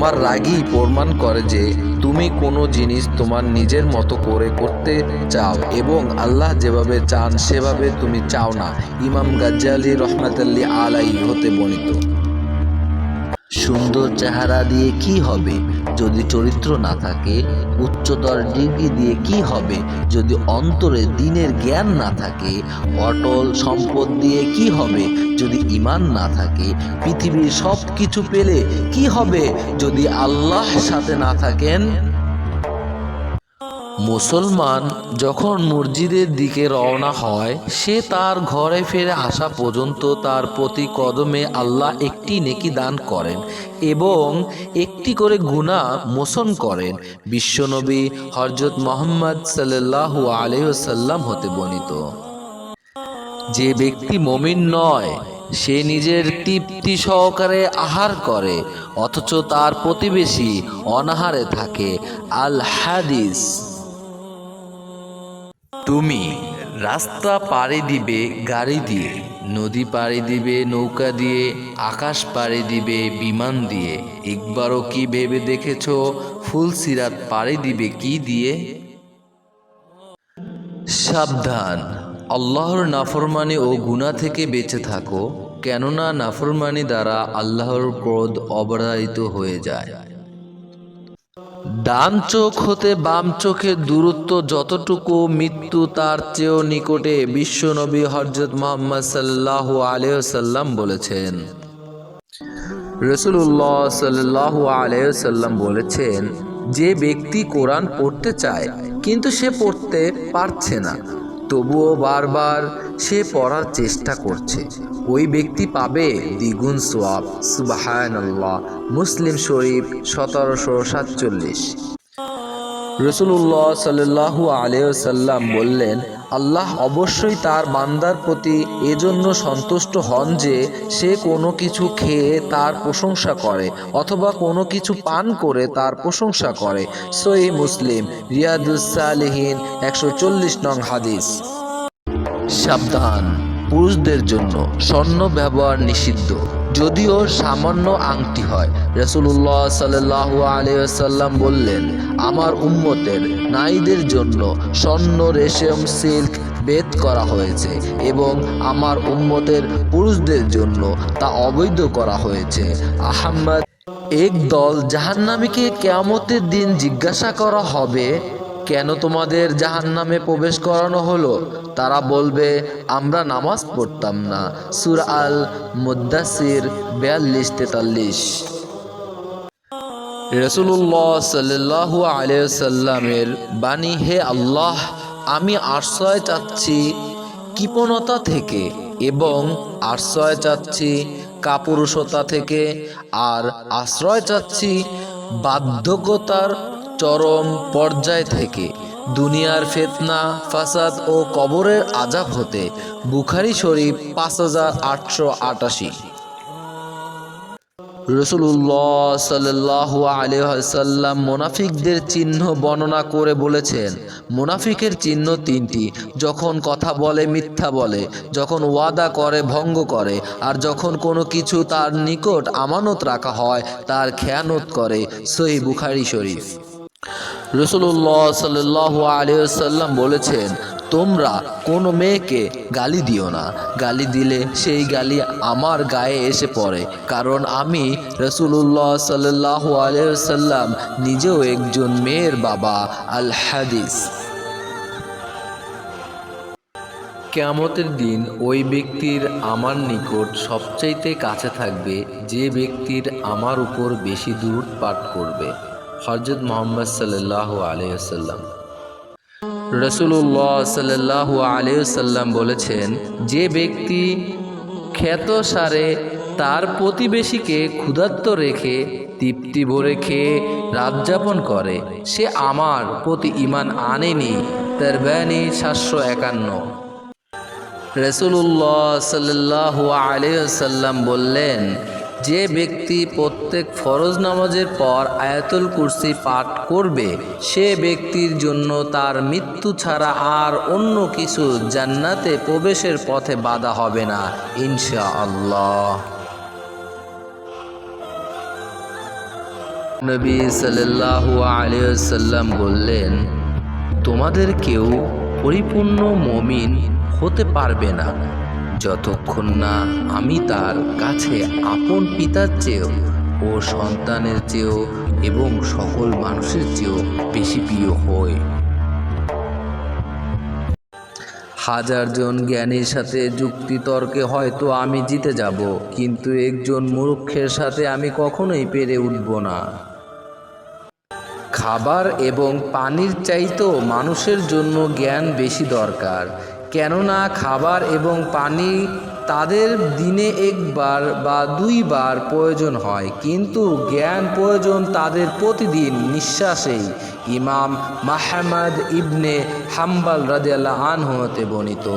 তোমার রাগই প্রমাণ করে যে তুমি কোনো জিনিস তোমার নিজের মতো করে করতে চাও এবং আল্লাহ যেভাবে চান সেভাবে তুমি চাও না। ইমাম গাজ্জালি রহমাতাল্লি আলাই হতে বর্ণিত। সুন্দর চেহারা দিয়ে কি হবে? যদি চরিত্র না থাকে, উচ্চতর ডিগ্রি দিয়ে কি হবে? যদি অন্তরে দিনের জ্ঞান না থাকে, অটল সম্পদ দিয়ে কি হবে? যদি ইমান না থাকে, পৃথিবীর সব কিছু পেলে কি হবে? যদি আল্লাহ সাথে না থাকেন মুসলমান যখন মসজিদের দিকে রওনা হয়, সে তার ঘরে ফিরে আসা পর্যন্ত তার প্রতি কদমে আল্লাহ একটি নেকি দান করেন এবং একটি করে গুণা মোচন করেন। বিশ্বনবী হরজত মোহাম্মদ সাল্লাল্লাহু আলহ্লাম হতে বর্ণিত। যে ব্যক্তি মমিন নয়, সে নিজের তৃপ্তি সহকারে আহার করে, অথচ তার প্রতিবেশী অনাহারে থাকে। আল হাদিস। তুমি রাস্তা পাড়ি দিবে, গাড়ি দিয়ে, নদী পাড়ি দিবে, নৌকা দিয়ে, আকাশ পাড়ি দিবে, বিমান দিয়ে। একবারও কি ভেবে দেখেছ ফুল সিরাত পাড়ি দিবে কি দিয়ে? সাবধান, আল্লাহর নাফরমানি ও গুনাহ থেকে বেঁচে থাকো, কেননা নাফরমানি দ্বারা আল্লাহর ক্রোধ অবরাহিত হয়ে যায়। ডান চোখ হতে বাম চোখের দূরত্ব যতটুকু, মৃত্যু তার চেয়েও নিকটে বিশ্বনবী হরজত মোহাম্মদ সাল্লাহ আলহ্লাম বলেছেন। রসুল্লাহ সাল্লাহ আলহ্লাম বলেছেন, যে ব্যক্তি কোরআন পড়তে চায়, কিন্তু সে পড়তে পারছে না। তবুও বারবার সে পড়ার চেষ্টা করছে। ওই ব্যক্তি পাবে দ্বিগুণ সোয়াব সুবাহান মুসলিম শরীফ সতেরোশো সাতচল্লিশ। রসুল্লাহ সাল্লু আলিয়াল্লাম বললেন, আল্লাহ অবশ্যই তার বান্দার প্রতি এজন্য সন্তুষ্ট হন যে সে কোনো কিছু খেয়ে তার প্রশংসা করে অথবা কোনো কিছু পান করে তার প্রশংসা করে। সই মুসলিম রিয়াদুসালিহীন একশো চল্লিশ নং হাদিস। সাবধান। পুরুষদের জন্য স্বর্ণ ব্যবহার নিষিদ্ধ। যদিও সামান্য আংটি হয়। রসুল্লাহ সাল্লাহ আলিয়াল্লাম বললেন, আমার উম্মতের নারীদের জন্য স্বর্ণ রেশম সিল্ক বেদ করা হয়েছে এবং আমার উম্মতের পুরুষদের জন্য তা অবৈধ করা হয়েছে। আহম্মদ, এক দল জাহান্নামীকে কেয়ামতের দিন জিজ্ঞাসা করা হবে কেন তোমাদের জাহান্নামে প্রবেশ করানো হলো? তারা বলবে, আমরা নামাজ পড়তাম না। সুর আল মুদাসির বিয়াল্লিশ তেতাল্লিশ। রসুল্লাহ সাল্লাহ আলিয়াল্লামের বাণী, হে আল্লাহ, আমি আশ্রয় চাচ্ছি কৃপণতা থেকে এবং আশ্রয় চাচ্ছি কাপুরুষতা থেকে, আর আশ্রয় চাচ্ছি বাধ্যকতার চরম পর্যায় থেকে দুনিয়ার ফেতনা, ফাসাদ ও কবরের আজাব হতে বুখারি শরীফ পাঁচ হাজার আটশো আটাশি। রসুল্লাহ সাল্লাহ আলিহাল্লাম মোনাফিকদের চিহ্ন বর্ণনা করে বলেছেন, মোনাফিকের চিহ্ন তিনটি, যখন কথা বলে মিথ্যা বলে, যখন ওয়াদা করে ভঙ্গ করে, আর যখন কোনো কিছু তার নিকট আমানত রাখা হয়, তার খেয়ানত করে সহি বুখারি শরীফ। রসুল্লাহ সাল্লাহ আলিয়াল্লাম বলেছেন, তোমরা কোনো মেয়েকে গালি দিও না। গালি দিলে সেই গালি আমার গায়ে এসে পড়ে। কারণ আমি রসুল্লাহ সাল্লাহ আলিয়াল্লাম নিজেও একজন মেয়ের বাবা। আল হাদিস কেয়ামতের দিন ওই ব্যক্তির আমার নিকট সবচাইতে কাছে থাকবে, যে ব্যক্তির আমার উপর বেশি দূর পাঠ করবে। হজরত মোহাম্মদ সাল্লাহ আলিয়াল্লাম রসুল্লাহ সাল্লাহ আলিয়াল্লাম বলেছেন, যে ব্যক্তি খ্যাত সারে তার প্রতিবেশীকে ক্ষুধার্ত রেখে, তৃপ্তি ভরে খেয়ে রাত যাপন করে, সে আমার প্রতি ইমান আনেনি। তার ব্যয়নি সাতশো একান্ন। রসুল্লাহ সাল্লাহ আলিয়াল্লাম বললেন যে ব্যক্তি প্রত্যেক ফরজ নামাজের পর আয়াতুল কুরসি পাঠ করবে, সে ব্যক্তির জন্য তার মৃত্যু ছাড়া আর অন্য কিছু জান্নাতে প্রবেশের পথে বাধা হবে না ইনশা আল্লাহ নবী সাল্লাল্লাহু আলাইহি সাল্লাম বললেন, তোমাদের কেউ পরিপূর্ণ মমিন হতে পারবে না। যতক্ষণ না আমি তার কাছে আপন পিতার চেয়েও, ও সন্তানের চেয়েও এবং সকল মানুষের চেয়েও বেশি প্রিয় হই। হাজার জন জ্ঞানীর সাথে যুক্তি তর্কে হয়তো আমি জিতে যাব, কিন্তু একজন মূর্খের সাথে আমি কখনোই পেরে উঠব না। খাবার এবং পানির চাইতেও মানুষের জন্য জ্ঞান বেশি দরকার কেননা খাবার এবং পানি তাদের দিনে একবার বা দুইবার প্রয়োজন হয়, কিন্তু জ্ঞান প্রয়োজন তাদের প্রতিদিন নিঃশ্বাসেই। ইমাম মাহমদ ইবনে হাম্বাল রাজিয়াল্লাহ আনহতে বর্ণিত।